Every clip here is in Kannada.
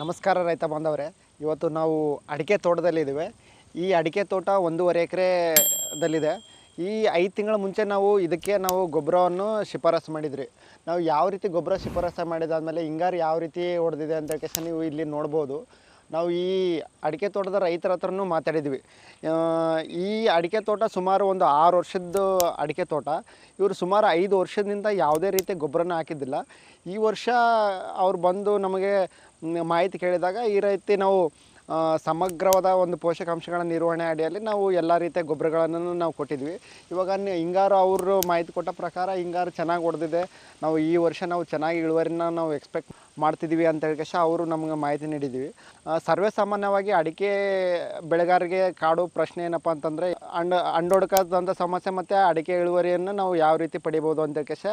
ನಮಸ್ಕಾರ ರೈತ ಬಾಂಧವರೇ. ಇವತ್ತು ನಾವು ಅಡಿಕೆ ತೋಟದಲ್ಲಿದ್ದೇವೆ. ಈ ಅಡಿಕೆ ತೋಟ ಒಂದೂವರೆ ಎಕರೆದಲ್ಲಿದೆ ಈ ಐದು ತಿಂಗಳ ಮುಂಚೆ ನಾವು ಇದಕ್ಕೆ ನಾವು ಗೊಬ್ಬರವನ್ನು ಶಿಫಾರಸು ಮಾಡಿದ್ರಿ. ನಾವು ಯಾವ ರೀತಿ ಗೊಬ್ಬರ ಶಿಫಾರಸು ಮಾಡಿದಾದ್ಮೇಲೆ ಹಿಂಗಾರು ಯಾವ ರೀತಿ ಹೊಡೆದಿದೆ ಅಂತ ಕೇಸ ನೀವು ಇಲ್ಲಿ ನೋಡ್ಬೋದು. ನಾವು ಈ ಅಡಿಕೆ ತೋಟದ ರೈತರ ಹತ್ರನೂ ಮಾತಾಡಿದ್ವಿ. ಈ ಅಡಿಕೆ ತೋಟ ಸುಮಾರು ಒಂದು ಆರು ವರ್ಷದ ಅಡಿಕೆ ತೋಟ. ಇವರು ಸುಮಾರು ಐದು ವರ್ಷದಿಂದ ಯಾವುದೇ ರೀತಿ ಗೊಬ್ಬರನ ಹಾಕಿದ್ದಿಲ್ಲ. ಈ ವರ್ಷ ಅವ್ರು ಬಂದು ನಮಗೆ ಮಾಹಿತಿ ಕೇಳಿದಾಗ ಈ ರೀತಿ ನಾವು ಸಮಗ್ರವಾದ ಒಂದು ಪೋಷಕಾಂಶಗಳ ನಿರ್ವಹಣೆ ಅಡಿಯಲ್ಲಿ ನಾವು ಎಲ್ಲ ರೀತಿಯ ಗೊಬ್ಬರಗಳನ್ನು ನಾವು ಕೊಟ್ಟಿದ್ವಿ. ಇವಾಗ ಹಿಂಗಾರು ಅವರು ಮಾಹಿತಿ ಕೊಟ್ಟ ಪ್ರಕಾರ ಹಿಂಗಾರು ಚೆನ್ನಾಗಿ ಹೊಡೆದಿದೆ ನಾವು ಈ ವರ್ಷ ನಾವು ಚೆನ್ನಾಗಿ ಇಳುವರಿನ ನಾವು ಎಕ್ಸ್ಪೆಕ್ಟ್ ಮಾಡ್ತಿದ್ದೀವಿ ಅಂತ ಹೇಳ್ಕೇಶ ಅವರು ನಮಗೆ ಮಾಹಿತಿ ನೀಡಿದ್ದೀವಿ ಸರ್ವೇ ಸಾಮಾನ್ಯವಾಗಿ ಅಡಿಕೆ ಬೆಳೆಗಾರರಿಗೆ ಕಾಡು ಪ್ರಶ್ನೆ ಏನಪ್ಪ ಅಂತಂದರೆ ಅಂಡ್ ಅಂಡೊಡ್ಕದಂಥ ಸಮಸ್ಯೆ ಮತ್ತು ಅಡಿಕೆ ಇಳುವರಿಯನ್ನು ನಾವು ಯಾವ ರೀತಿ ಪಡಿಬೋದು ಅಂತ ಹೇಳ್ಕೇಶ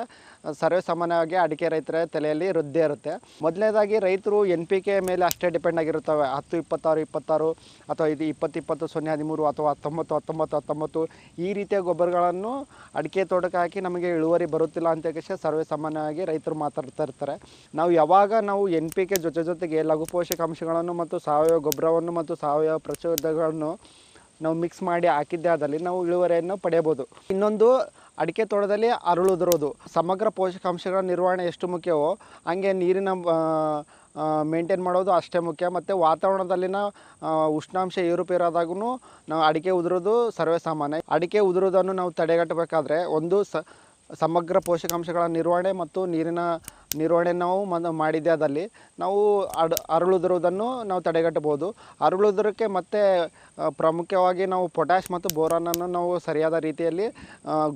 ಸರ್ವೇ ಸಾಮಾನ್ಯವಾಗಿ ಅಡಿಕೆ ರೈತರ ತಲೆಯಲ್ಲಿ ವೃದ್ಧಿ ಇರುತ್ತೆ. ಮೊದಲನೇದಾಗಿ ರೈತರು ಎನ್ ಪಿ ಕೆ ಮೇಲೆ ಅಷ್ಟೇ ಡಿಪೆಂಡ್ ಆಗಿರುತ್ತವೆ. ಹತ್ತು, ಇಪ್ಪತ್ತಾರು ಇಪ್ಪತ್ತಾರು ಅಥವಾ ಇದು ಇಪ್ಪತ್ತು ಇಪ್ಪತ್ತು, ಸೊನ್ನೆ, ಹದಿಮೂರು ಅಥವಾ ಹತ್ತೊಂಬತ್ತು ಹತ್ತೊಂಬತ್ತು ಹತ್ತೊಂಬತ್ತು ಈ ರೀತಿಯ ಗೊಬ್ಬರಗಳನ್ನು ಅಡಿಕೆ ತೋಟಕ್ಕೆ ಹಾಕಿ ನಮಗೆ ಇಳುವರಿ ಬರುತ್ತಿಲ್ಲ ಅಂತ ಕೇಶ ಸರ್ವೇ ಸಾಮಾನ್ಯವಾಗಿ ರೈತರು ಮಾತಾಡ್ತಾ ಇರ್ತಾರೆ. ನಾವು ಯಾವಾಗ ನಾವು ಎನ್ ಪಿ ಕೆ ಜೊತೆ ಜೊತೆಗೆ ಲಘು ಪೋಷಕಾಂಶಗಳನ್ನು ಮತ್ತು ಸಾವಯವ ಗೊಬ್ಬರವನ್ನು ಮತ್ತು ಸಾವಯವ ಪ್ರಚೋದಕಗಳನ್ನು ನಾವು ಮಿಕ್ಸ್ ಮಾಡಿ ಹಾಕಿದ್ದೇ ಆದಲ್ಲಿ ನಾವು ಇಳುವರಿಯನ್ನು ಪಡೆಯಬಹುದು ಇನ್ನೊಂದು ಅಡಿಕೆ ತೋಟದಲ್ಲಿ ಅರಳುದಿರೋದು ಸಮಗ್ರ ಪೋಷಕಾಂಶಗಳ ನಿರ್ವಹಣೆ ಎಷ್ಟು ಮುಖ್ಯವೋ ಹಂಗೆ ನೀರಿನ ಮೇಂಟೈನ್ ಮಾಡೋದು ಅಷ್ಟೇ ಮುಖ್ಯ. ಮತ್ತು ವಾತಾವರಣದಲ್ಲಿನ ಉಷ್ಣಾಂಶ ಏರುಪೇರಾದಾಗೂ ನಾವು ಅಡಿಕೆ ಉದುರೋದು ಸರ್ವೇ ಸಾಮಾನ್ಯ ಅಡಿಕೆ ಉದುರೋದನ್ನು ನಾವು ತಡೆಗಟ್ಟಬೇಕಾದ್ರೆ ಒಂದು ಸ ಸಮಗ್ರ ಪೋಷಕಾಂಶಗಳ ನಿರ್ವಹಣೆ ಮತ್ತು ನೀರಿನ ನಿರ್ವಹಣೆ ನಾವು ಮಾಡಿದ್ದೆ ಅದಲ್ಲಿ. ನಾವು ಅಡ್ ಅರಳುದಿರುವುದನ್ನು ನಾವು ತಡೆಗಟ್ಟಬೋದು ಅರಳುವುದಕ್ಕೆ ಮತ್ತೆ ಪ್ರಮುಖವಾಗಿ ನಾವು ಪೊಟ್ಯಾಶ್ ಮತ್ತು ಬೋರಾನನ್ನು ನಾವು ಸರಿಯಾದ ರೀತಿಯಲ್ಲಿ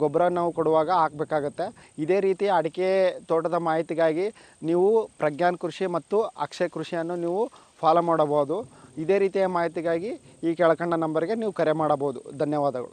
ಗೊಬ್ಬರ ನಾವು ಕೊಡುವಾಗ ಹಾಕಬೇಕಾಗತ್ತೆ. ಇದೇ ರೀತಿ ಅಡಿಕೆ ತೋಟದ ಮಾಹಿತಿಗಾಗಿ ನೀವು ಪ್ರಜ್ಞಾನ್ ಕೃಷಿ ಮತ್ತು ಅಕ್ಷಯ ಕೃಷಿಯನ್ನು ನೀವು ಫಾಲೋ ಮಾಡಬಹುದು. ಇದೇ ರೀತಿಯ ಮಾಹಿತಿಗಾಗಿ ಈ ಕೆಳಕಂಡ ನಂಬರ್ಗೆ ನೀವು ಕರೆ ಮಾಡಬಹುದು. ಧನ್ಯವಾದಗಳು.